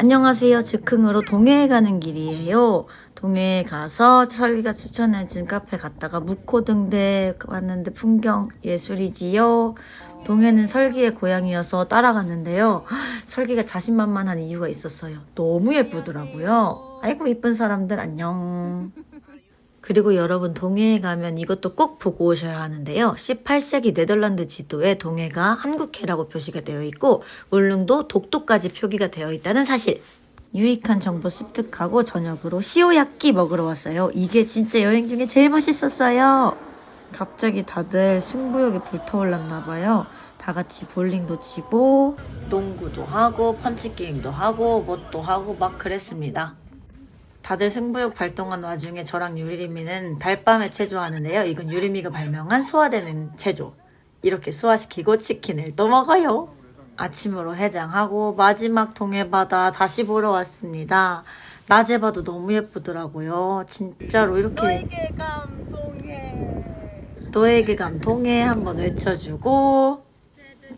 안녕하세요. 즉흥으로 동해에 가는 길이에요. 동해에 가서 설기가 추천해준 카페 갔다가 묵호등대 왔는데 풍경 예술이지요. 동해는 설기의 고향이어서 따라갔는데요. 설기가 자신만만한 이유가 있었어요. 너무 예쁘더라고요. 아이고 이쁜 사람들 안녕. 그리고 여러분 동해에 가면 이것도 꼭 보고 오셔야 하는데요. 18세기 네덜란드 지도에 동해가 한국해라고 표시가 되어 있고 울릉도 독도까지 표기가 되어 있다는 사실. 유익한 정보 습득하고 저녁으로 시오야끼 먹으러 왔어요. 이게 진짜 여행 중에 제일 맛있었어요. 갑자기 다들 승부욕이 불타올랐나 봐요. 다 같이 볼링도 치고 농구도 하고 펀치 게임도 하고 뭣도 하고 막 그랬습니다. 다들 승부욕 발동한 와중에 저랑 유리미는 달밤에 체조하는데요. 이건 유리미가 발명한 소화되는 체조. 이렇게 소화시키고 치킨을 또 먹어요. 아침으로 해장하고 마지막 동해바다 다시 보러 왔습니다. 낮에 봐도 너무 예쁘더라고요. 진짜로 이렇게 너에게 감동해 한번 외쳐주고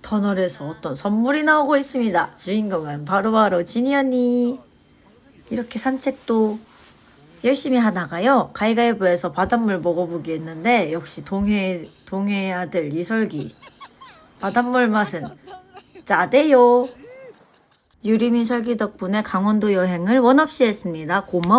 터널에서 어떤 선물이 나오고 있습니다. 주인공은 바로바로 지니 언니. 이렇게 산책도 열심히 하다가요. 가위가위보에서 바닷물 먹어보기 했는데 역시 동해 동해 아들 이설기 바닷물 맛은 짜대요. 유리민 설기 덕분에 강원도 여행을 원 없이 했습니다. 고마워.